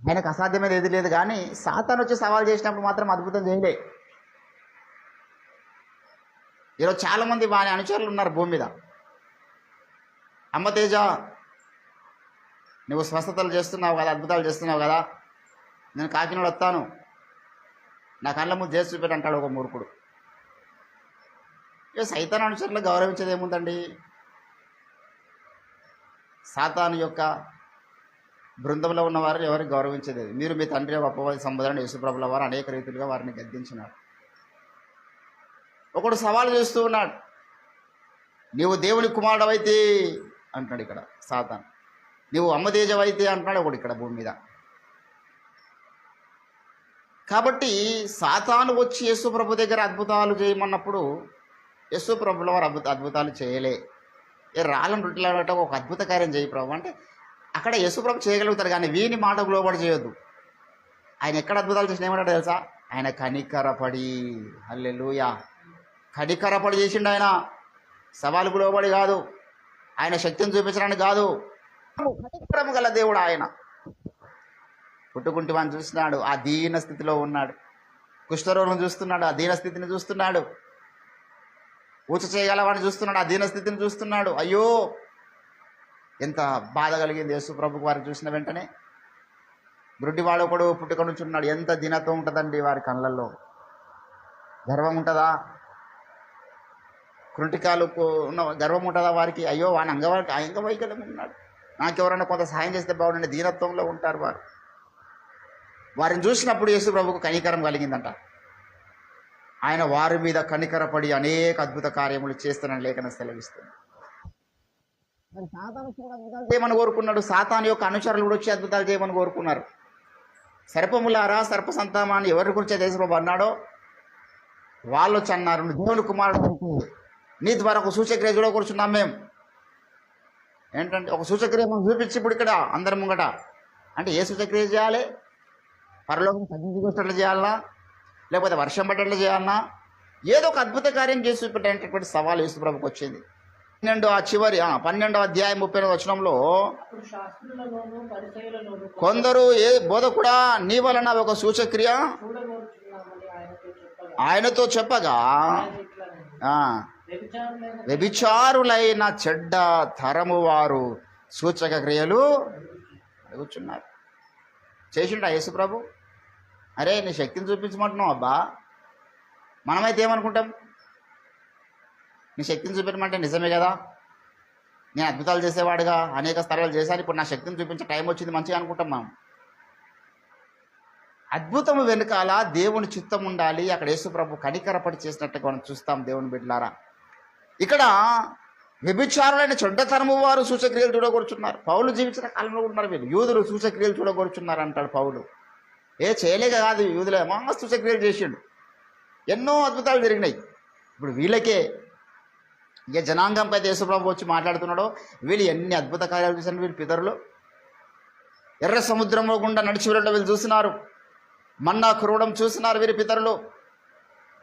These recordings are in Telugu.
ఆయనకు అసాధ్యమైనది ఏది లేదు కానీ సాతాను వచ్చి సవాల్ చేసినప్పుడు మాత్రం అద్భుతం చేయలే. ఈరోజు చాలామంది వాని అనుచరులు ఉన్నారు భూమి మీద. అమ్మ తేజ నువ్వు స్వస్థతలు చేస్తున్నావు కదా అద్భుతాలు చేస్తున్నావు కదా నేను కాకినాడ వస్తాను. నా కళ్ళ ముందు చేసి చూపెట్టి అంటాడు ఒక మూర్ఖుడు. ఇక సైతాన్ అనుచరులు గౌరవించేది ఏముందండి? సాతాను యొక్క బృందంలో ఉన్న వారిని ఎవరికి గౌరవించేది మీరు మీ తండ్రి అప్పవాది సంబోధన యేసుప్రభుల వారు అనేక రీతిలుగా వారిని గద్దించినారు. ఒకడు సవాలు చేస్తూ ఉన్నాడు. నీవు దేవుని కుమారుడవైతే అంటున్నాడు ఇక్కడ సాతాన్. నీవు అమ్మదేజవైతే అంటున్నాడు ఒకడు ఇక్కడ భూమి మీద. కాబట్టి సాతాను వచ్చి యేసు ప్రభు దగ్గర అద్భుతాలు చేయమన్నప్పుడు యేసుప్రభుల వారు అద్భుత అద్భుతాలు చేయలే. ఏ రాళ్ళను రొట్టెలాడట ఒక అద్భుత కార్యం చేయి ప్రభు. అంటే అక్కడ యశుప్రభు చేయగలుగుతారు కానీ వీని మాట లోబడి చేయొద్దు. ఆయన ఎక్కడ అద్భుతాలు చేసిన ఏమంటాడు తెలుసా? ఆయన కనికరపడి హల్లెలూయా. కనికరపడి చేసిండు ఆయన. సవాలుకు లోబడి కాదు. ఆయన శక్తిని చూపించడానికి కాదు. కనికరము గల దేవుడు ఆయన. పుట్టుకుంటే వాడిని చూస్తున్నాడు. ఆ దీన స్థితిలో ఉన్నాడు. కుష్ఠరోగం చూస్తున్నాడు. ఆ దీన స్థితిని చూస్తున్నాడు. ఊచ చేయగలవాడిని చూస్తున్నాడు. ఆ దీన స్థితిని చూస్తున్నాడు. అయ్యో! ఎంత బాధ కలిగింది యేసు ప్రభుకు వారిని చూసిన వెంటనే. గుడ్డివాడు ఒకడు పుట్టుక నుంచి ఉన్నాడు. ఎంత దీనత్వం ఉంటుందండి వారి కళ్ళల్లో. గర్వం ఉంటుందా? కృటికాలకు ఉన్న గర్వం ఉంటుందా వారికి? అయ్యో వాని అంగవారికి అంగవైకల్యం ఉన్నాడు. నాకు ఎవరైనా కొంత సహాయం చేస్తే బాగుండండి దీనత్వంలో ఉంటారు వారు. వారిని చూసినప్పుడు యేసు ప్రభుకు కనికరం కలిగిందంట. ఆయన వారి మీద కనికరపడి అనేక అద్భుత కార్యములు చేస్తానని లేఖన సెలవిస్తుంది. మరి సాతాను కూడా అద్భుతాలు చేయమని కోరుకున్నాడు. సాతాను యొక్క అనుచరులు కూడా వచ్చి అద్భుతాలు చేయమని కోరుకున్నారు. సర్పములారా సర్ప సంతామాన్ని ఎవరి గురించి దేశప్రభు అన్నాడో వాళ్ళు వచ్చి అన్నారు దేవుని కుమారుడు నీ ద్వారా ఒక సూచక్రియ కూడా కూర్చున్నాం మేము ఏంటంటే ఒక సూచక్రియ మనం చూపించి ఇప్పుడు ఇక్కడ అందరి ముంగట. అంటే ఏ సూచక్రియ చేయాలి? పరలోకం తగ్గించుకొచ్చినట్లు చేయాలన్నా లేకపోతే వర్షం పడ్డట్లు చేయాలన్నా ఏదో ఒక అద్భుత కార్యం చేసి చూపెట్టేటటువంటి సవాల్ యేసుప్రభుకి వచ్చింది. పన్నెండు ఆ చివరి పన్నెండవ అధ్యాయం ముప్పై వచనంలో కొందరు ఏ బోధకుడా నీ వలన ఒక సూచక్రియ? ఆయనతో చెప్పగా వ్యభిచారులైన చెడ్డ తరము వారు సూచక క్రియలు అడుగుచున్నారు. చేసిండా యేసుప్రభు? అరే నీ శక్తిని చూపించమంటున్నావు అబ్బా. మనమైతే ఏమనుకుంటాం? నీ శక్తిని చూపించమంటే నిజమే కదా? నేను అద్భుతాలు చేసేవాడుగా అనేక స్థలాలు చేశాను. ఇప్పుడు నా శక్తిని చూపించే టైం వచ్చింది మంచిగా అనుకుంటాం మనం. అద్భుతము వెనుకాల దేవుని చిత్తం ఉండాలి. అక్కడ యేసుప్రభు కనికరపడి చేసినట్టుగా మనం చూస్తాం దేవుని బిడ్డలారా. ఇక్కడ వ్యభిచారులైన చెడ్డతనము వారు సూచక్రియలు చూడగొరుచున్నారు పౌలు జీవించిన కాలంలో కూడా ఉన్నారు వీళ్ళు. యూదులు సూచక్రియలు చూడగొరుచున్నారు అంటాడు పౌలు. ఏ చేయలేక కాదు యూదులే. మా సూచక్రియలు చేసిండు. ఎన్నో అద్భుతాలు జరిగినాయి. ఇప్పుడు వీళ్ళకే ఇక జనాంగంపై దేశప్రభు వచ్చి మాట్లాడుతున్నాడో వీళ్ళు ఎన్ని అద్భుత కార్యాలు చేశారు వీళ్ళు పితరులు. ఎర్ర సముద్రంలో గుండా నడిచి వెళ్ళడం వీళ్ళు చూసినారు మన్నా కురవడం చూసినారు వీరి పితరులు.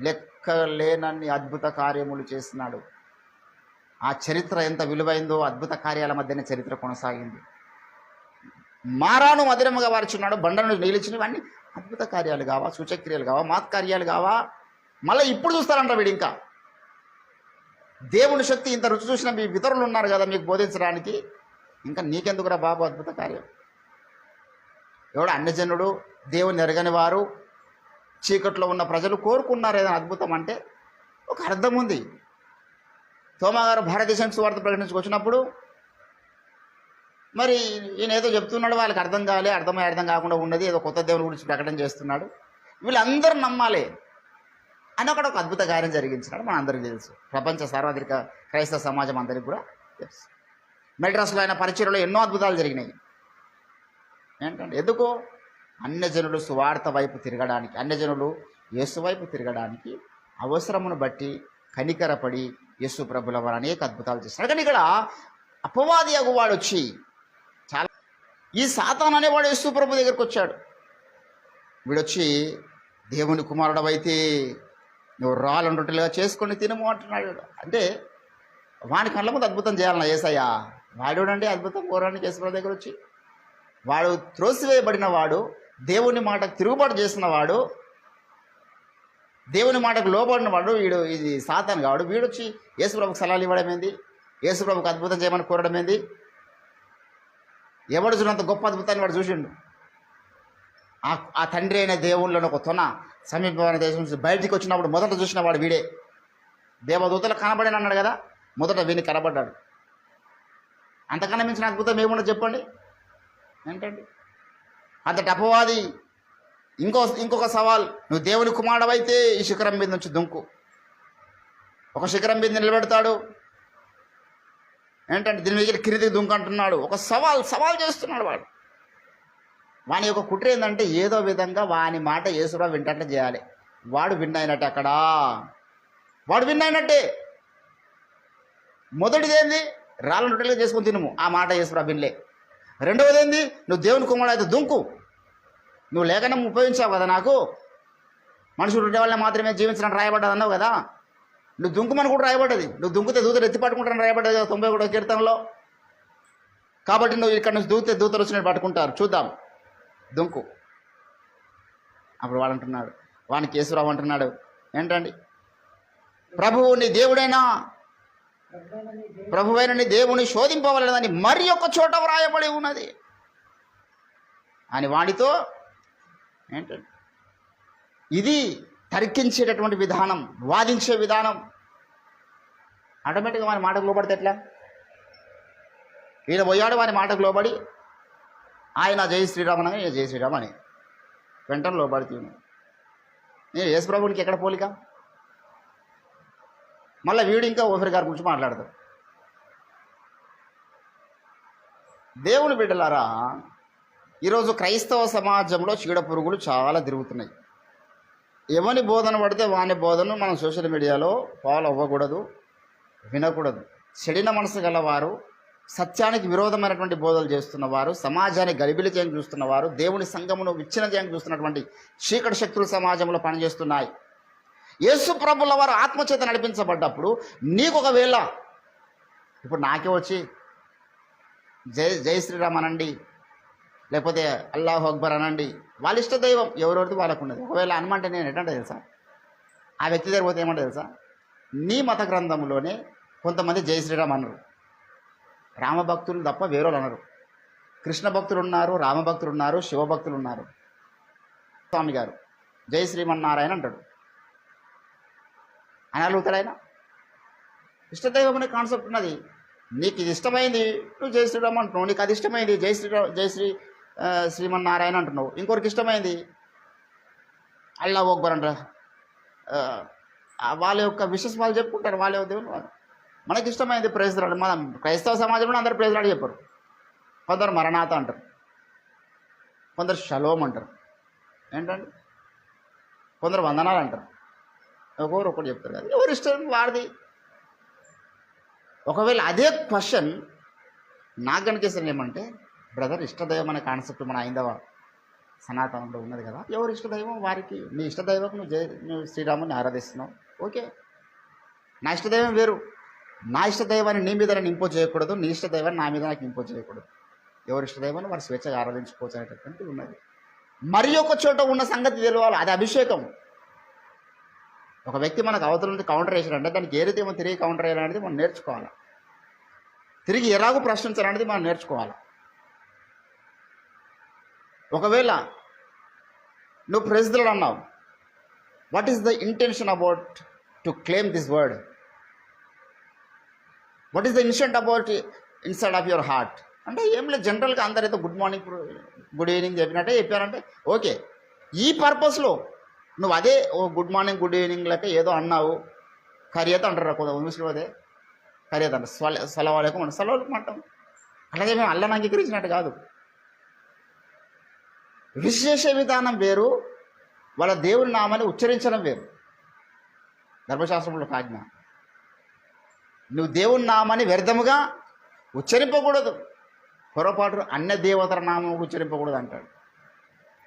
లెక్క లేనన్ని అద్భుత కార్యములు చేసినాడు ఆ చరిత్ర ఎంత విలువైందో అద్భుత కార్యాల మధ్యనే చరిత్ర కొనసాగింది. మారాను మధురముగా వారుచున్నాడు బండను నిలిచినవన్నీ అద్భుత కార్యాలు కావా సూచక్రియలు కావా మాత్ కార్యాలు కావా? మళ్ళీ ఇప్పుడు చూస్తారంట వీడు ఇంకా. దేవుని శక్తి ఇంత రుచి చూసిన మీ వితరులు ఉన్నారు కదా మీకు బోధించడానికి? ఇంకా నీకెందుకురా బాబు అద్భుత కార్యం? ఎవడు అన్యజనుడు దేవుని ఎరగని వారు చీకట్లో ఉన్న ప్రజలు కోరుకున్నారు ఏదైనా అద్భుతం అంటే ఒక అర్థం ఉంది. తోమాగారు భారతదేశం సువార్త ప్రకటించుకొచ్చినప్పుడు మరి ఈయన ఏదో చెప్తున్నాడు వాళ్ళకి అర్థం కావాలి అర్థమై అర్థం కాకుండా ఉన్నది ఏదో కొత్త దేవుని గురించి ప్రకటన చేస్తున్నాడు. వీళ్ళందరూ నమ్మాలి. అని ఒకటి ఒక అద్భుత కార్యం జరిగించినాడు మన అందరికీ తెలుసు. ప్రపంచ సార్వత్రిక క్రైస్తవ సమాజం అందరికీ కూడా తెలుసు. మెడ్రాస్లో ఆయన పరిచయలో ఎన్నో అద్భుతాలు జరిగినాయి. ఏంటంటే ఎందుకు? అన్యజనులు సువార్త వైపు తిరగడానికి అన్యజనులు యేసు వైపు తిరగడానికి అవసరమును బట్టి కనికరపడి యేసు ప్రభుల వారు అనేక అద్భుతాలు చేస్తారు కానీ ఇక్కడ అపవాది అగువాడు వచ్చి చాలా ఈ సాతాన్ అనేవాడు యేసు ప్రభు దగ్గరికి వచ్చాడు. వీడొచ్చి దేవుని కుమారుడవైతే నువ్వు రాళ్ళను రొట్టెలుగా చేసుకొని తినము అంటున్నాడు. అంటే వాని కళ్ళ ముందు అద్భుతం చేయాలన్నా ఏసయ్యా? అండి అద్భుతం? కోరానికి యేసు దగ్గర వచ్చి వాడు త్రోసివేయబడిన వాడు దేవుని మాటకు తిరుగుబాటు చేసిన వాడు దేవుని మాటకు లోబడిన వాడు వీడు ఇది సాతాను కాడు వీడు వచ్చి యేసుప్రభుకు సలహాలు ఇవ్వడం ఏంది? యేసుప్రభుకు అద్భుతం చేయమని కోరడం ఏంది? ఎవడు చూడంత గొప్ప అద్భుతాన్ని వాడు చూసిండు? ఆ ఆ తండ్రి అయిన దేవుళ్ళను ఒక తొన సమీపమైన దేశం నుంచి బయటికి వచ్చినప్పుడు మొదట చూసిన వాడు వీడే. దేవదూతలు కనబడిన అన్నాడు కదా మొదట వీని కనబడ్డాడు. అంతకన్నా మించిన అద్భుతం ఏముండదు చెప్పండి. ఏంటండి? అంతటి అపవాది. ఇంకో ఇంకొక సవాల్ నువ్వు దేవుని కుమారుడవైతే ఈ శిఖరం మీద నుంచి దుంకు. ఒక శిఖరం మీద నిలబెడతాడు. ఏంటంటే దీని మీద కిరిది దుంకు అంటున్నాడు. ఒక సవాల్ సవాల్ చేస్తున్నాడు వాడు. వాని యొక్క కుట్ర ఏంటంటే ఏదో విధంగా వాని మాట యేసురా వింటట్టు చేయాలి. వాడు విన్ అయినట్టే అక్కడ. వాడు విన్ అయినట్టే మొదటిది ఏంది? రాళ్ళ రొట్టెలుగా చేసుకుని తినుము. ఆ మాట యేసురా వినలే. రెండవది ఏంది? నువ్వు దేవుని కుమారుడు అయితే దుంకు. నువ్వు లేఖనం ఉపయోగించావు కదా నాకు. మనుషులు ఉండే వాళ్ళని మాత్రమే జీవించడానికి రాయబడ్డది అన్నావు కదా. నువ్వు దుంకుమని కూడా రాయబడ్డది. నువ్వు దుంకుతే దూతలు ఎత్తి పట్టుకుంటాను రాయబడ్డది తొంభై ఒకటో కీర్తనలో. కాబట్టి నువ్వు ఇక్కడ నుంచి దూతే దూతలు వచ్చినట్టు పట్టుకుంటారు. చూద్దాం. దుంకు. అప్పుడు వాడు అంటున్నాడు వానికి కేసురావు అంటున్నాడు ఏంటండి? ప్రభువు నీ దేవుడైనా ప్రభువైన నీ దేవుని శోధింపవలనని మరి ఒక చోట వ్రాయబడి ఉన్నది. అని వాడితో ఏంటండి ఇది తర్కించేటటువంటి విధానం వాదించే విధానం. ఆటోమేటిక్గా వాని మాటకు లోబడితే ఎట్లా? ఈయన పోయాడు వాని మాటకు లోబడి ఆయన జై శ్రీరామ్ అనగా జై శ్రీరామ్ అని. వెంటనే లోబడుతూ నేను యేసు ప్రభునికి ఎక్కడ పోలిక? మళ్ళీ వీడు ఇంకా ఓఫర్ గారి గురించి మాట్లాడతాడు. దేవుని బిడ్డలారా ఈరోజు క్రైస్తవ సమాజంలో చీడ పురుగులు చాలా తిరుగుతున్నాయి. ఎవని బోధన పడితే వాని బోధనను మనం సోషల్ మీడియాలో ఫాలో అవ్వకూడదు వినకూడదు. చెడిన మనసు గలవారు సత్యానికి విరోధమైనటువంటి బోధలు చేస్తున్నవారు సమాజాన్ని గరిబిలి చేయని చూస్తున్నవారు దేవుని సంఘమును విచ్ఛిన్న చేయని చూస్తున్నటువంటి చీకటి శక్తులు సమాజంలో పనిచేస్తున్నాయి. యేసు ప్రభుల వారు ఆత్మచేత నడిపించబడ్డప్పుడు నీకు ఒకవేళ ఇప్పుడు నాకే వచ్చి జై జై శ్రీరామ్ అనండి లేకపోతే అల్లాహ్ అక్బర్ అనండి వాళ్ళ ఇష్ట దైవం ఎవరెవరిది వాళ్ళకు ఉన్నది ఒకవేళ హనుమంటే నేను ఎటంటే తెలుసా? ఆ వ్యక్తి దగ్గర పోతే ఏమంటే తెలుసా? నీ మత గ్రంథంలోనే కొంతమంది జై శ్రీరామ్ అన్నారు. రామభక్తులు తప్ప వేరేవాళ్ళు అన్నారు కృష్ణ భక్తులు ఉన్నారు రామభక్తులు ఉన్నారు శివభక్తులు ఉన్నారు స్వామి గారు జై శ్రీమన్నారాయణ అంటాడు. అని అడుగుతాడు ఆయన. ఇష్టదైవం అనే కాన్సెప్ట్ ఉన్నది. నీకు ఇది ఇష్టమైంది నువ్వు జై శ్రీరామ్ అంటున్నావు. నీకు అది ఇష్టమైంది జై శ్రీరామ్ జై శ్రీ శ్రీమన్నారాయణ అంటున్నావు. ఇంకొకరికి ఇష్టమైంది? అల్లా ఓక్బర్ అంటారు. వాళ్ళ యొక్క విషస్ వాళ్ళు చెప్పుకుంటారు వాళ్ళ యొక్క దేవుని వాళ్ళు. మనకి ఇష్టమైంది ప్రేజరాడు మన క్రైస్తవ సమాజంలో అందరు ప్రేజరాడు చెప్పరు. కొందరు మరణాత అంటారు. కొందరు షలోం అంటారు. ఏంటండి? కొందరు వందనాలు అంటారు. ఒకరు ఒకటి చెప్తారు కదా ఎవరు ఇష్టం? వాడిది ఒకవేళ అదే క్వశ్చన్ నాకు కనిపిస్తుంది ఏమంటే బ్రదర్ ఇష్టదైవం అనే కాన్సెప్ట్ మన ఐందవ సనాతనంలో ఉన్నది కదా ఎవరు ఇష్టదైవం? వారికి. నీ ఇష్టదైవం నువ్వు జయ నువ్వు శ్రీరాముని ఆరాధిస్తున్నావు. ఓకే. నా ఇష్టదైవం వేరు. నా ఇష్టదైవాన్ని నీ మీద నేను చేయకూడదు నీ ఇష్టదైవాన్ని నా మీద నాకు ఇంపో చేయకూడదు. ఎవరి ఇష్టదైవాన్ని వారు స్వేచ్ఛగా ఆరాధించుకోవచ్చు అనేటటువంటి ఉన్నది. మరి ఒక చోట ఉన్న సంగతి తెలియాలి అది అభిషేకం. ఒక వ్యక్తి మనకు అవతల నుండి కౌంటర్ వేసాడంటే దానికి ఏ రీతి ఏమో తిరిగి కౌంటర్ వేయాలనేది మనం నేర్చుకోవాలి. తిరిగి ఎలాగో ప్రశ్నించాలనేది మనం నేర్చుకోవాలి. ఒకవేళ నువ్వు ప్రెసిడెంట్ అన్నావు what is the intention about to claim this word what is the instant about inside of your heart అంటే ఏం లేదు జనరల్గా అందరైతే గుడ్ మార్నింగ్ గుడ్ ఈవినింగ్ చెప్పినట్టే చెప్పారంటే ఓకే ఈ పర్పస్లో నువ్వు అదే ఓ గుడ్ మార్నింగ్ గుడ్ ఈవినింగ్ లెక్క ఏదో అన్నావు కరియత అంటారు కొంత ముస్లిం అదే కరియత అంటారు స్వల సలవాలేకం అంటారు సలవాలేకం అంటాం. అలాగే మేము అల్లని అంగీకరించినట్టు కాదు. విశేష విధానం వేరు వాళ్ళ దేవుని నామాన్ని ఉచ్చరించడం వేరు. ధర్మశాస్త్రంలో కాజ్ఞ ఆజ్ఞ. నువ్వు దేవుని నామాన్ని వ్యర్థముగా ఉచ్చరింపకూడదు. పొరపాటు అన్య దేవతల నామం ఉచ్చరింపకూడదు అంటాడు.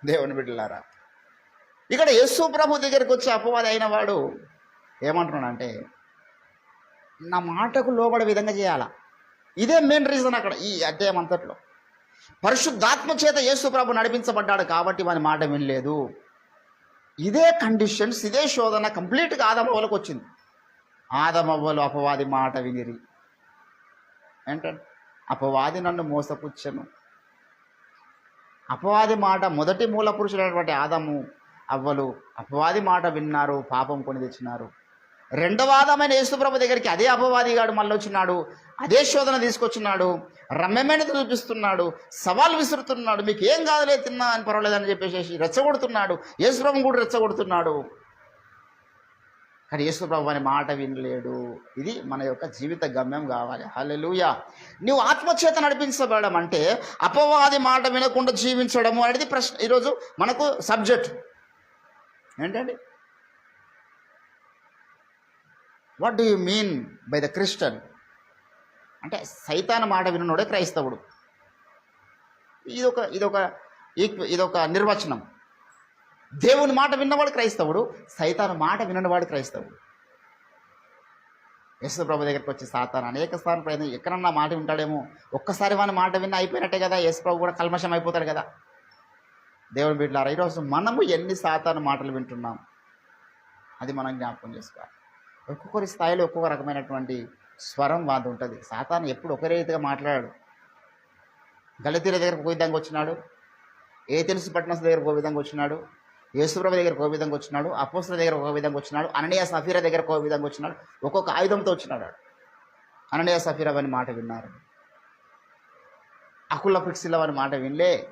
దేవుని బిడ్డలారా ఇక్కడ యేసు ప్రభు దగ్గరికి వచ్చి అపవాది అయిన వాడు ఏమంటున్నాడంటే నా మాటకు లోబడే విధంగా చేయాలా. ఇదే మెయిన్ రీజన్ అక్కడ ఈ అధ్యాయం అంతట్లో. పరిశుద్ధాత్మ చేత యేసు ప్రభు నడిపించబడ్డాడు కాబట్టి వాని మాట వినలేదు. ఇదే కండిషన్స్ ఇదే శోధన కంప్లీట్గా ఆదమవ్వలకు వచ్చింది. ఆదమవ్వలు అపవాది మాట వినిరి. ఏంటంటే అపవాది నన్ను మోసపుచ్చను. అపవాది మాట మొదటి మూల పురుషులైనటువంటి ఆదము అవ్వలు అపవాది మాట విన్నారు పాపం కొని తెచ్చినారు. రెండవ ఆదమైన యేసుప్రభు దగ్గరికి అదే అపవాదిగాడు మళ్ళీ వచ్చినాడు అదే శోధన తీసుకొచ్చినాడు రమ్యమైనది చూపిస్తున్నాడు సవాల్ విసురుతున్నాడు మీకు ఏం కాదులే తిన్నా అని పర్వాలేదని చెప్పేసి రెచ్చగొడుతున్నాడు. యేసుప్రభు కూడా రెచ్చగొడుతున్నాడు. కానీ యేసుప్రభు అనే మాట వినలేడు. ఇది మన యొక్క జీవిత గమ్యం కావాలి. హల్లెలూయా. నువ్వు ఆత్మచేత నడిపించబడడం అంటే అపవాది మాట వినకుండా జీవించడము అనేది ప్రశ్న. ఈరోజు మనకు సబ్జెక్ట్. ఏంటండి? What do you mean by the Christian అంటే సైతాన మాట వినోడే క్రైస్తవుడు. ఇదొక ఇదొక ఈక్వ ఇదొక నిర్వచనం. దేవుని మాట విన్నవాడు క్రైస్తవుడు సైతాను మాట విననివాడు క్రైస్తవుడు. యేసు ప్రభు దగ్గరికి వచ్చి సాతాను అనేక సార్లు ప్రయత్నం ఎక్కడన్నా మాట వింటాడేమో ఒక్కసారి వాని మాట విన్న అయిపోయినట్టే కదా యేసుప్రభు కూడా కల్మషం అయిపోతాడు కదా. దేవుని బిడ్డలారా ఈరోజు మనము ఎన్ని సాతాను మాటలు వింటున్నాం? అది మనం జ్ఞాపకం చేసుకోవాలి. ఒక్కొక్కరి స్థాయిలో ఒక్కొక్క రకమైనటువంటి స్వరం వాది ఉంటుంది. సాతాను ఎప్పుడు ఒకే రీతిగా మాట్లాడాడు. గలతీర దగ్గరకు ఒక విధంగా వచ్చినాడు ఏ తెలుసు పట్టణస్ దగ్గరకు ఒక విధంగా వచ్చినాడు యేసుప్రభు దగ్గరకు ఒక విధంగా వచ్చినాడు? అపోస్తుల దగ్గర ఒక విధంగా వచ్చినాడు? అననీయ సఫీరా దగ్గరకు ఒక విధంగా వచ్చినాడు? ఒక్కొక్క ఆయుధంతో వచ్చినాడు అననీయ సఫీరా అని మాట విన్నారు. అకుల పిక్సిల అని మాట వినలే.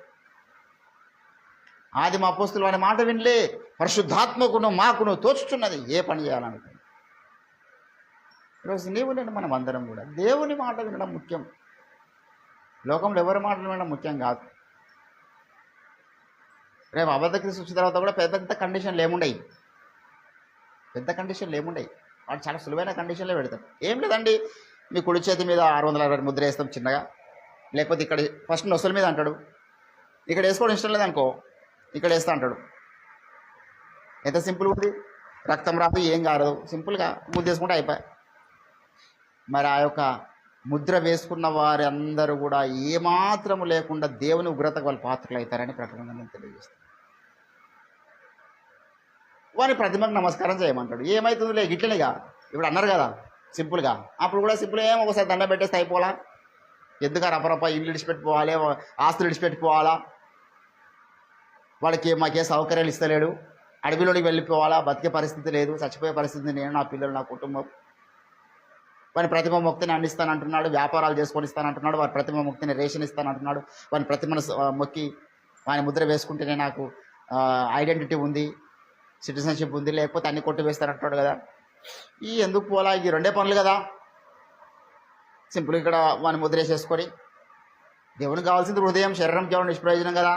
ఆది అపోస్తులు అనే మాట వినలే. పరిశుద్ధాత్మకును మాకును తోచుచున్నది ఏ పని చేయాలనుకుంది ఈరోజు నీవు నేను మనం అందరం కూడా దేవుని మాట వినడం ముఖ్యం. లోకంలో ఎవరి మాటలు వినడం ముఖ్యం కాదు. రేపు అబద్ధ క్రీస్తు వచ్చిన తర్వాత కూడా పెద్ద పెద్ద కండిషన్లు ఏముండయి. పెద్ద కండిషన్లు ఏముండయి. వాడు చాలా సులువైన కండిషన్లే పెడతాడు. ఏం లేదండి. మీ కుడి చేతి మీద ఆరు వందల అరవై ముద్ర వేస్తాం చిన్నగా. లేకపోతే ఇక్కడ ఫస్ట్ నొసల మీద అంటాడు. ఇక్కడ వేసుకోవడం ఇష్టం లేదనుకో ఇక్కడ వేస్తా అంటాడు. ఎంత సింపుల్ ఉంది? రక్తం రాదు ఏం కాదు సింపుల్గా ముద్ద వేసుకుంటే అయిపోయి. మరి ఆ యొక్క ముద్ర వేసుకున్న వారి అందరూ కూడా ఏమాత్రము లేకుండా దేవుని ఉగ్రతకు వాళ్ళు పాత్రలు అవుతారని ప్రకటన తెలియజేస్తారు వాని ప్రతిమకు నమస్కారం చేయమంటాడు. ఏమవుతుందిలే గిట్లనేగా. ఇప్పుడు అన్నారు కదా సింపుల్గా. అప్పుడు కూడా సింపుల్ ఏం ఒకసారి దండ పెట్టేస్తే అయిపోలా? ఎందుకు రపరప ఇల్లు విడిచిపెట్టిపోవాలి ఆస్తులు విడిచిపెట్టిపోవాలా వాళ్ళకి మాకే సౌకర్యాలు ఇస్తలేడు? అడవిలోకి వెళ్ళిపోవాలా? బతికే పరిస్థితి లేదు. చచ్చిపోయే పరిస్థితి నేను నా పిల్లలు నా కుటుంబం. వాని ప్రతిమ ముక్తిని అందిస్తాను అంటున్నాడు వ్యాపారాలు చేసుకొని ఇస్తానంటున్నాడు వారి ప్రతిమ ముక్తిని రేషన్ ఇస్తాను అంటున్నాడు వాని ప్రతిమను మొక్కి వాని ముద్ర వేసుకుంటేనే నాకు ఐడెంటిటీ ఉంది. సిటిజన్షిప్ ఉంది లేకపోతే అన్ని కొట్టి వేస్తానంటున్నాడు కదా. ఈ ఎందుకు పోలా? ఈ రెండే పనులు కదా. సింపుల్ ఇక్కడ వాని ముద్ర వేసేసుకొని దేవునికి కావాల్సింది హృదయం శరీరం కేవలం నిష్ప్రయోజనం కదా.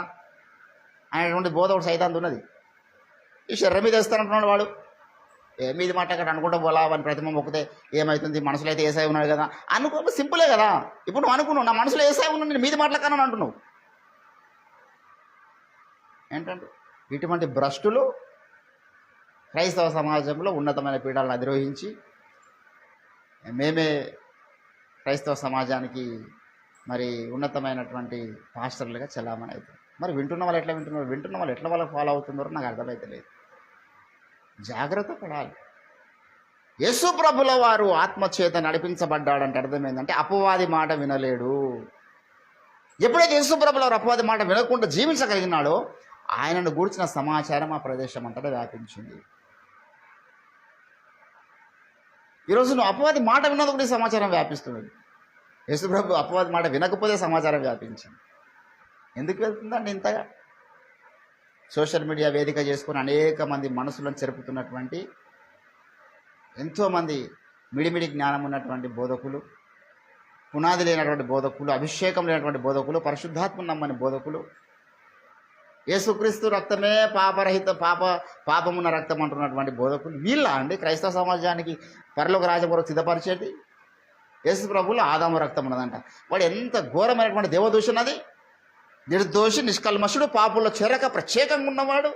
అనేటువంటి బోధ ఒకటి సైతాంత ఉన్నది. ఈ శరీరం మీద వేస్తానంటున్నాడు వాడు. ఏ మీది మాట అక్కడ అనుకుంటా పోలా? వాని ప్రతిమ మొక్కితే ఏమవుతుంది మనసులో అయితే ఏసాయి ఉన్నాడు కదా. అనుకో సింపులే కదా. ఇప్పుడు నువ్వు అనుకున్నావు నా మనసులో ఏసాయి ఉన్నాను నేను మీది మాటలకన్నా అంటున్నావు. ఏంటంటే ఇటువంటి భ్రష్టులు క్రైస్తవ సమాజంలో ఉన్నతమైన పీఠాలను అధిరోహించి మేమే క్రైస్తవ సమాజానికి మరి ఉన్నతమైనటువంటి పాస్టర్లుగా చలామణి అయితే మరి వింటున్న వాళ్ళు ఎట్లా వింటున్నారు? వింటున్న వాళ్ళు ఎట్లా వాళ్ళకి ఫాలో అవుతున్నారో నాకు అర్థమైతలేదు జాగ్రత్త పడాలి. యశు ప్రభుల వారు ఆత్మచేత నడిపించబడ్డాడంటే అర్థమైందంటే అపవాది మాట వినలేడు. ఎప్పుడైతే యేసు ప్రభుల వారు అపవాది మాట వినకుండా జీవించగలిగినాడో ఆయనను గూర్చిన సమాచారం ఆ ప్రదేశం అంతటా వ్యాపించింది. ఈరోజు నువ్వు అపవాది మాట విన్నది కూడా సమాచారం వ్యాపిస్తున్నది యేసుప్రభు అపవాది మాట వినకపోతే సమాచారం వ్యాపించింది. ఎందుకు వెళ్తుందండి ఇంతగా? సోషల్ మీడియా వేదిక చేసుకుని అనేక మంది మనసులను చెరుపుతున్నటువంటి ఎంతోమంది మిడిమిడి జ్ఞానం ఉన్నటువంటి బోధకులు పునాది లేనటువంటి బోధకులు అభిషేకం లేనటువంటి బోధకులు పరిశుద్ధాత్మ నమ్మని బోధకులు యేసుక్రీస్తు రక్తమే పాపరహిత పాప పాపమున్న రక్తం అంటున్నటువంటి బోధకులు. వీళ్ళ అండి? క్రైస్తవ సమాజానికి పరలోక రాజపురం సిద్ధపరిచేది? యేసు ప్రభులు ఆదాము రక్తం ఉన్నదంట. వాడు ఎంత ఘోరమైనటువంటి దేవదూషణ అది నిర్దోషి నిష్కల్మషుడు పాపుల్లో చెరక ప్రత్యేకంగా ఉన్నవాడు.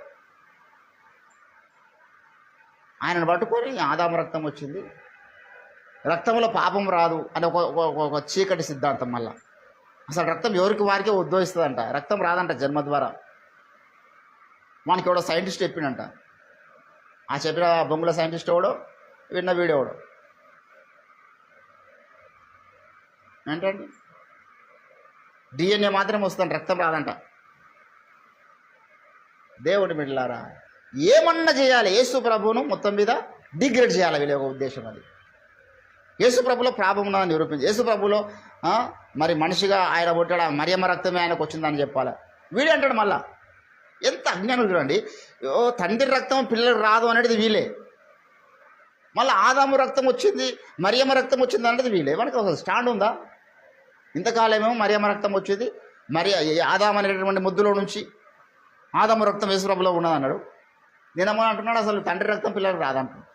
ఆయనను పట్టుకొని ఆదాము రక్తం వచ్చింది. రక్తంలో పాపం రాదు అని ఒక ఒక- ఒక- ఒక చీకటి సిద్ధాంతం మళ్ళా. అసలు రక్తం ఎవరికి వారికే ఉద్భవిస్తుందంట? రక్తం రాదంట జన్మ ద్వారా. మనకి ఎవడో సైంటిస్ట్ చెప్పిండంట. ఆ చెప్పిన బొంగుల సైంటిస్ట్ ఎవడో విన్న వీడెవడో. ఏంటండి? డిఎన్ఏ మాత్రం వస్తుంది రక్తం రాదంట. దేవుడి మిడ్లారా ఏమన్నా చేయాలి యేసు ప్రభువును మొత్తం మీద డిగ్రేడ్ చేయాలి వీళ్ళ ఒక ఉద్దేశం అది. యేసు ప్రభులో ప్రాభం ఉన్నదని నిరూపించి యేసు ప్రభులో మరి మనిషిగా ఆయన పుట్టాడు మరియమ్మ రక్తమే ఆయనకు వచ్చిందని చెప్పాలి. వీడే అంటాడు మళ్ళా ఎంత అజ్ఞానం చూడండి. ఓ తండ్రి రక్తం పిల్లలు రాదు అనేది వీలే. మళ్ళీ ఆదాము రక్తం వచ్చింది మరియమ్మ రక్తం వచ్చింది అనేది వీలే. మనకు ఒక స్టాండ్ ఉందా? ఇంతకాలమేమో మరియమ్మ రక్తం వచ్చేది మరి ఆదాం అనేటటువంటి ముద్దులో నుంచి ఆదాము రక్తం యేసుప్రభులో ఉన్నదన్నాడు నేనమ్మా అంటున్నాడు అసలు తండ్రి రక్తం పిల్లలు రాదంటున్నాడు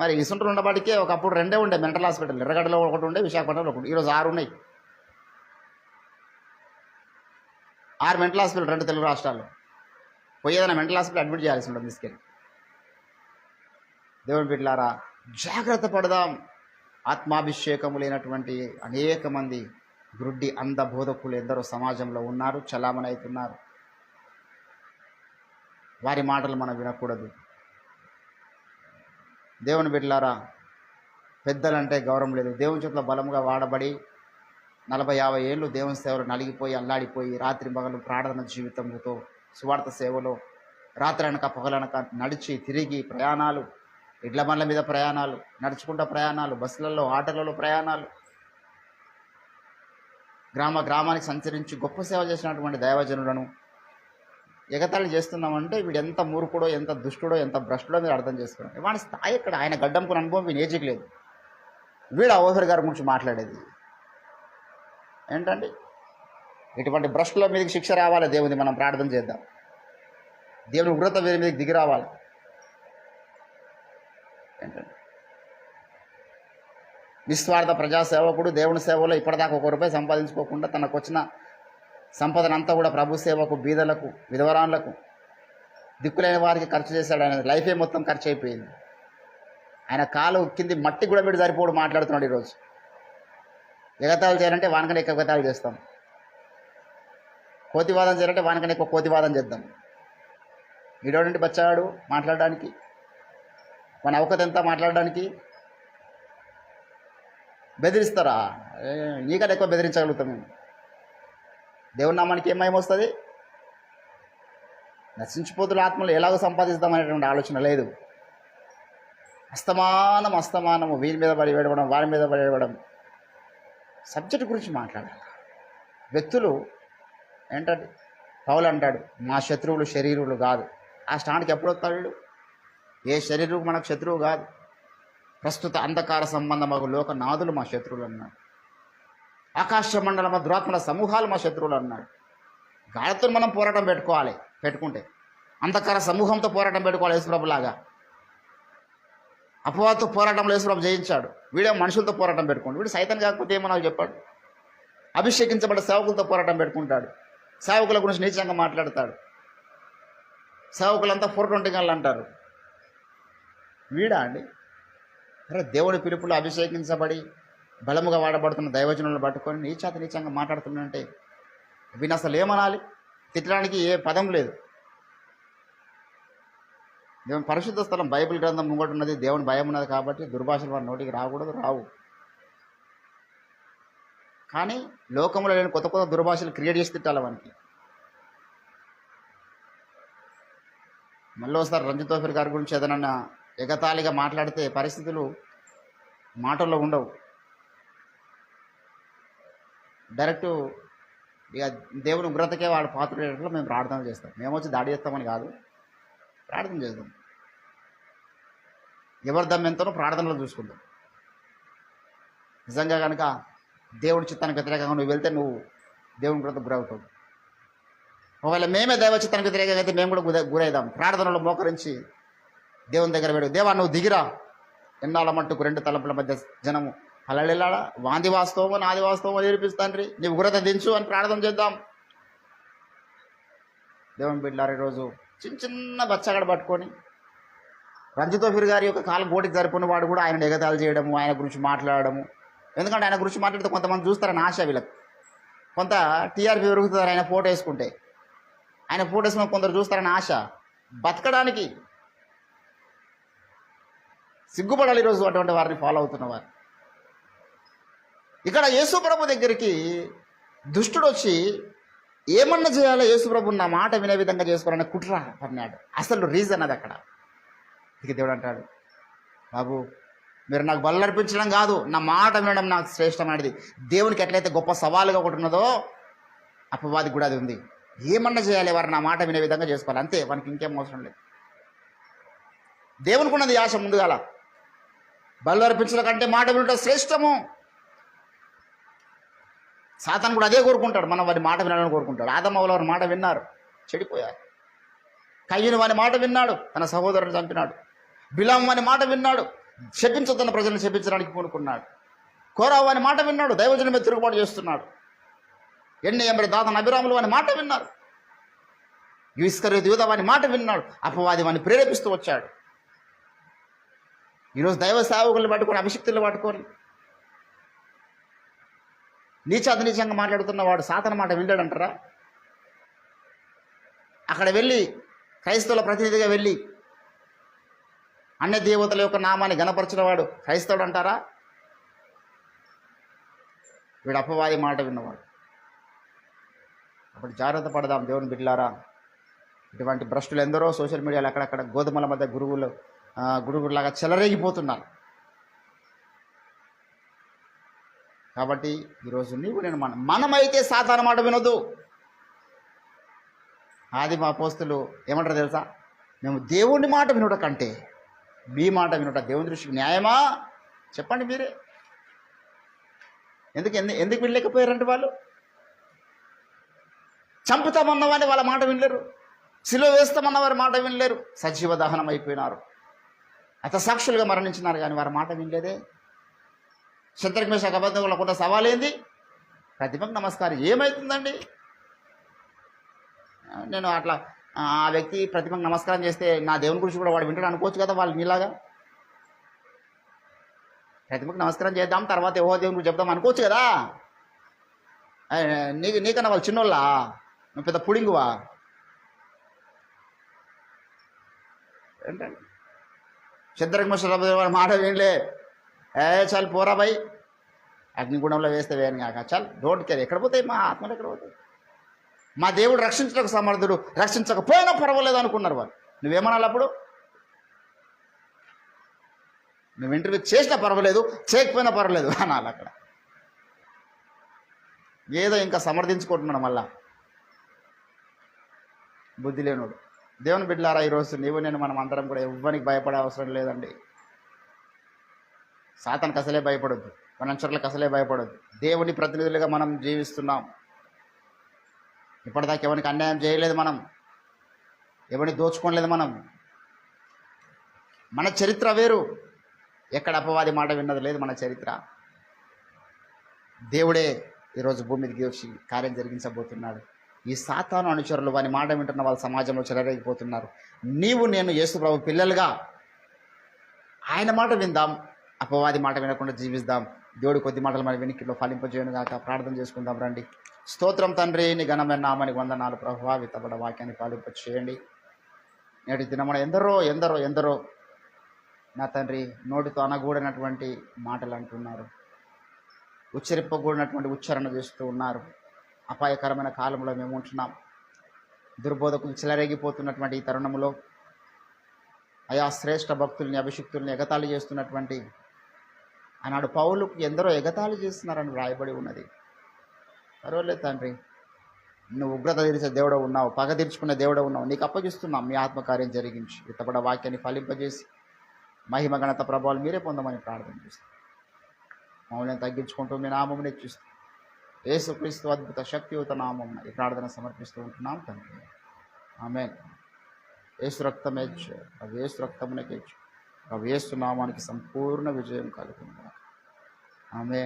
మరి ఇసుంటూ ఉండబడికే ఒకప్పుడు రెండే ఉండే మెంటల్ హాస్పిటల్ ఎర్రగడ్డలో ఒకటి ఉండే విశాఖపట్నంలో ఒకటి ఈరోజు ఆరు ఉన్నాయి. ఆరు మెంటల్ హాస్పిటల్ రెండు తెలుగు రాష్ట్రాల్లో. పోయేదైనా మెంటల్ హాస్పిటల్ అడ్మిట్ చేయాల్సి ఉంటుంది తీసుకెళ్ళి దేవుని బిడ్డలారా జాగ్రత్త పడదాం. ఆత్మాభిషేకము లేనటువంటి అనేక మంది గ్రుడ్డి అంధ బోధకులు ఎందరో సమాజంలో ఉన్నారు చలామణి అవుతున్నారు వారి మాటలు మనం వినకూడదు. దేవుని బిడ్డలారా పెద్దలంటే గౌరవం లేదు. దేవుని చేతుల బలముగా వాడబడి నలభై యాభై ఏళ్ళు దేవుని సేవలు నలిగిపోయి అల్లాడిపోయి రాత్రి పగలు ప్రార్థన జీవితంతో సువార్త సేవలో రాత్రి పగలనక నడిచి తిరిగి ప్రయాణాలు ఇడ్ల బండ్ల మీద ప్రయాణాలు నడుచుకుంటా ప్రయాణాలు బస్సులలో ఆటోలలో ప్రయాణాలు గ్రామ గ్రామానికి సంచరించి గొప్ప సేవ చేసినటువంటి దైవజనులను ఎగతాళి చేస్తున్నామంటే వీడు ఎంత మూర్ఖుడో ఎంత దుష్టుడో ఎంత భ్రష్టుడో మీరు అర్థం చేసుకోండి. వాడి స్థాయి ఇక్కడ ఆయన గడ్డంకున్న అనుభవం వీని ఏజీకి లేదు. వీడు ఓఫర్ గారి గురించి మాట్లాడేది. ఏంటండి? ఇటువంటి భ్రష్టుల మీదకి శిక్ష రావాలి దేవుని మనం ప్రార్థన చేద్దాం. దేవుని ఉగ్రత వీరి మీదకి దిగి రావాలి. ఏంటండి? నిస్వార్థ ప్రజాసేవకుడు దేవుని సేవలో ఇప్పటిదాకా ఒక రూపాయి సంపాదించుకోకుండా తనకు వచ్చిన సంపదనంతా కూడా ప్రభు సేవకు బీదలకు విధవరాన్లకు దిక్కులేని వారికి ఖర్చు చేశాడు. ఆయన లైఫే మొత్తం ఖర్చు అయిపోయింది. ఆయన కాలు కింది మట్టి కూడా పెట్టి సరిపోడు మాట్లాడుతున్నాడు ఈరోజు. ఎగతాలు చేయాలంటే వానకనే ఎక్కువ ఎగతాలు చేస్తాం. కోతివాదం చేయాలంటే వానకనే ఎక్కువ కోతివాదం చేద్దాం. వీడోడంటే బచ్చాడు మాట్లాడడానికి మన అవకత ఎంత మాట్లాడడానికి బెదిరిస్తారా? ఏ, నీకన్నా ఎక్కువ బెదిరించగలుగుతాం మేము. దేవుని నామానికి ఏం వస్తుంది? నశించిపోతున్న ఆత్మలు ఎలాగో సంపాదిస్తామనేటువంటి ఆలోచన లేదు. అస్తమానం అస్తమానము వీరి మీద పడి వేడవడం వారి మీద పడి వేడవడం సబ్జెక్ట్ గురించి మాట్లాడాలి. వ్యక్తులు ఏంటంటే పౌలు అంటాడు మా శత్రువులు శరీరులు కాదు. ఆ స్టాండ్కి ఎప్పుడు వస్తాడు ఏ శరీరం మనకు శత్రువు కాదు. ప్రస్తుత అంధకార సంబంధమగు లోక నాదులు మా శత్రువులు అన్నాడు. ఆకాశ మండలం దురాత్మల సమూహాలు మా శత్రువులు అన్నాడు. గాలితో మనం పోరాటం పెట్టుకోవాలి పెట్టుకుంటే. అంధకార సమూహంతో పోరాటం పెట్టుకోవాలి యేసుప్రభులాగా. అపవాదతో పోరాటంలో యేసుప్రభు జయించాడు. వీడే మనుషులతో పోరాటం పెట్టుకోండి వీడు సైతం కాకపోతే ఏమో నాకు చెప్పాడు? అభిషేకించబడ్డ సేవకులతో పోరాటం పెట్టుకుంటాడు. సేవకుల గురించి నీచంగా మాట్లాడతాడు. సేవకులంతా ఫోర్ ట్వంటీ గన్లు అంటారు. వీడా అండి? అరే దేవుడి పిలుపులో అభిషేకించబడి బలముగా వాడబడుతున్న దైవజనులను పట్టుకొని నీచాత నీచంగా మాట్లాడుతున్నంటే వీని అసలు ఏమనాలి? తిట్టడానికి ఏ పదం లేదు. దేవుని పరిశుద్ధ స్థలం బైబిల్ గ్రంథం ముంగట ఉన్నది దేవుని భయం ఉన్నది కాబట్టి దుర్భాషలు వారి నోటికి రాకూడదు రావు. కానీ లోకంలో లేని కొత్త కొత్త దుర్భాషలు క్రియేట్ చేసి తిట్టాలి వానికి. మళ్ళీ ఒకసారి రంజిత్ తోఫిర్ గారి గురించి ఏదైనా ఎగతాళిగా మాట్లాడితే పరిస్థితులు మాటల్లో ఉండవు. డైరెక్ట్ ఇక దేవుని ఉగ్రతకే వాడు పాత్రలో మేము ప్రార్థన చేస్తాం. మేము వచ్చి దాడి చేస్తామని కాదు. ప్రార్థన చేద్దాం. ఎవరి ఎంతనో ప్రార్థనలు చూసుకుందాం. నిజంగా కనుక దేవుడి చిత్తానికి వ్యతిరేకంగా నువ్వు వెళ్తే నువ్వు దేవుని కూడా గురవుతావు. ఒకవేళ మేమే దైవ చిత్తానికి వ్యతిరేకంగా అయితే మేము కూడా గురైదాం ప్రార్థనలు మోకరించి దేవుని దగ్గర పెడు దేవా నువ్వు దిగిరా. ఎన్నాళ్ళ మట్టుకు రెండు తలపుల మధ్య జనము. అలళ్ళెళ్ళాడా వాంది వాస్తవము నాది వాస్తవమో నేర్పిస్తాండ్రి నీ ఉగ్రత దించు అని ప్రార్థన చేద్దాం. దేవుని బిడ్డారు ఈరోజు చిన్న చిన్న బచ్చగడ పట్టుకొని రంజితోఫిర్ గారి యొక్క కాలం గోటికి సరిపోయిన వాడు కూడా ఆయన ఎగతాలు చేయడము ఆయన గురించి మాట్లాడడము. ఎందుకంటే ఆయన గురించి మాట్లాడితే కొంతమంది చూస్తారని ఆశ వీళ్ళకి. కొంత టీఆర్పీ పెరుగుతుంది ఆయన ఫోటో వేసుకుంటే. ఆయన ఫోటో వేసుకుని కొందరు చూస్తారని ఆశ. బతకడానికి సిగ్గుపడాలి ఈరోజు అటువంటి వారిని ఫాలో అవుతున్నవారు ఇక్కడ యేసు ప్రభు దగ్గరికి దుష్టుడు వచ్చి ఏమన్నా చేయాలో? యేసుప్రభు నా మాట వినే విధంగా చేసుకోవాలని కుట్ర పన్నాడు. అసలు రీజన్ అది అక్కడ. ఇక దేవుడు అంటాడు బాబు మీరు నాకు బలు అర్పించడం కాదు నా మాట వినడం నాకు శ్రేష్టమైనది. దేవునికి ఎట్లయితే గొప్ప సవాలుగా ఒకటి ఉన్నదో అపవాది కూడా అది ఉంది. ఏమన్నా చేయాలి? వారు నా మాట వినే విధంగా చేసుకోవాలి. అంతే వానికి ఇంకేం అవసరం లేదు. దేవునికి ఉన్నది ఆశ ముందుగాల. బలు అర్పించడం కంటే మాట వినడం శ్రేష్టము. సాతాను కూడా అదే కోరుకుంటాడు. మనం వారి మాట వినాలని కోరుకుంటాడు. ఆదమ్మవుల వారి మాట విన్నారు. చెడిపోయారు కయ్యను వాని మాట విన్నాడు. తన సహోదరుని చంపినాడు. బిలాం వాని మాట విన్నాడు. శపించొద్దన్న ప్రజలను శపించడానికి పూనుకున్నాడు. కోరావు వాని మాట విన్నాడు. దైవజనం మీద తిరుగుబాటు చేస్తున్నాడు. ఎన్ని ఎంబడి దాతన అభిరాములు వాని మాట విన్నారు. యుస్కరేతు యూద వాని మాట విన్నాడు. అపవాది వాని ప్రేరేపిస్తూ వచ్చాడు. ఈరోజు దైవ సేవకులను పట్టుకొని అభిషక్తులు పట్టుకొని నీచ నీచంగా మాట్లాడుతున్న వాడు సాతన మాట వింటాడంటారా? అక్కడ వెళ్ళి క్రైస్తవుల ప్రతినిధిగా వెళ్ళి అన్య దేవతల యొక్క నామాన్ని గణపరిచిన వాడు క్రైస్తవుడు అంటారా వీడు అపవాది మాట విన్నవాడు. అప్పుడు జాగ్రత్త పడదాం దేవుని బిడ్డలారా. ఇటువంటి భ్రష్టులు ఎందరో సోషల్ మీడియాలో అక్కడక్కడ గోధుమల మధ్య గురువులు ఆ, చెలరేగిపోతున్నారు. కాబట్టి ఈరోజు నీవు నేను మనం మనమైతే సాధారణ మాట వినొద్దు. ఆది మా పోస్తులు ఏమంటారు తెలుసా? మేము దేవుని మాట వినుట కంటే మీ మాట వినుట దేవుని దృష్టికి న్యాయమా? చెప్పండి మీరే. ఎందుకు ఎందుకు ఎందుకు వినలేకపోయారంటే వాళ్ళు? చంపుతామన్నవాని వాళ్ళ మాట వినలేరు. సిలువ వేస్తామన్న వారి మాట వినలేరు. సజీవ దహనం అయిపోయినారు. అత సాక్షులుగా మరణించినారు కానీ వారి మాట వినలేదే. శత్రుఘ్న అబద్ధంలో సవాల్ ఏంది ప్రతిభకు నమస్కారం. ఏమవుతుందండి నేను అట్లా ఆ వ్యక్తి ప్రతిమకు నమస్కారం చేస్తే నా దేవుని గురించి కూడా వాడు వింటాడు అనుకోవచ్చు కదా వాళ్ళు నీలాగా? ప్రతిమకు నమస్కారం చేద్దాం తర్వాత ఏవో దేవుని గురించి చెప్దాం అనుకోవచ్చు కదా? నీకు నీకన్నా వాళ్ళు చిన్నోళ్ళా? నువ్వు పెద్ద పుడింగువా? ఏంటండి? శత్రుఘ్న మాట ఏంలే ఏ చాలు పోరా భయ్ అగ్నిగుణంలో వేస్తే వేయను కాక చాలు డోంట్ కేర్. ఎక్కడ పోతాయి? మా ఆత్మలు ఎక్కడ పోతాయి? మా దేవుడు రక్షించక సమర్థుడు రక్షించకపోయినా పర్వాలేదు అనుకున్నారు వాళ్ళు. నువ్వేమనాలి అప్పుడు? నువ్వు ఇంటర్వ్యూ చేసినా పర్వాలేదు చేయకపోయినా పర్వాలేదు అనాలి అక్కడ. ఏదో ఇంకా సమర్థించుకుంటున్నాడు మళ్ళా. బుద్ధి లేనోడు. దేవుని బిడ్డలారా ఈరోజు నీవు నేను మనం అందరం కూడా ఎవ్వరికి భయపడే అవసరం లేదండి. సాతానికి అసలే భయపడొద్దు. మనుషులకు అసలే భయపడొద్దు. దేవుని ప్రతినిధులుగా మనం జీవిస్తున్నాం. ఇప్పటిదాకా ఎవరికి అన్యాయం చేయలేదు మనం. ఎవరిని దోచుకోలేదు మనం. మన చరిత్ర వేరు. ఎక్కడ అపవాది మాట విన్నది లేదు మన చరిత్ర. దేవుడే ఈరోజు భూమి మీదకి వచ్చి కార్యం జరిగించబోతున్నాడు. ఈ సాతాను అనుచరులు వాని మాట వింటున్న వాళ్ళ సమాజంలో చెలరేగిపోతున్నారు. నీవు నేను యేసు ప్రభు పిల్లలుగా ఆయన మాట విందాం. అపవాది మాట వినకుండా జీవిస్తాం. దేవుడు కొద్ది మాటలు మన వెనుకలో ఫలింపజేయను గాక. ప్రార్థన చేసుకుందాం రండి. స్తోత్రం తండ్రి నీ ఘనమైన నామని వందనాలు. ప్రభావితపడ వాక్యాన్ని ఫలింప చేయండి నేటి దినమున ఎందరో ఎందరో ఎందరో నా తండ్రి నోటితో అనగూడనటువంటి మాటలు అంటున్నారు. ఉచ్చరింపకూడినటువంటి ఉచ్చారణ చేస్తూ ఉన్నారు. అపాయకరమైన కాలంలో మేము ఉంటున్నాం. దుర్బోధకులు చెలరేగిపోతున్నటువంటి ఈ తరుణంలో అయా శ్రేష్ఠ భక్తుల్ని అభిషిక్తుల్ని ఎగతాళి చేస్తున్నటువంటి ఆనాడు పౌలుకు ఎందరో ఎగతాళి చేస్తున్నారని వ్రాయబడి ఉన్నది. పర్వాలేదు తండ్రి నువ్వు ఉగ్రత తీర్చే దేవుడు ఉన్నావు పగ తీర్చుకునే దేవుడు ఉన్నావు నీకు అప్పగిస్తున్నాం మీ ఆత్మకార్యం జరిగించి. ఇతపడ వాక్యాన్ని ఫలింపజేసి మహిమ గణత ప్రభావాలు మీరే పొందమని ప్రార్థన చేస్తాం. మమ్మల్ని తగ్గించుకుంటూ మీ నామం నెచ్చిస్తాం ఏసుక్రీస్తు అద్భుత శక్తియుత నామం ఈ ప్రార్థన సమర్పిస్తూ ఉంటున్నాం తండ్రి. ఆమె ఏసు రక్తమే అది ఏసు రక్తమునకేచ్చు అవి నామానికి సంపూర్ణ విజయం కలుగుతుంది ఆమె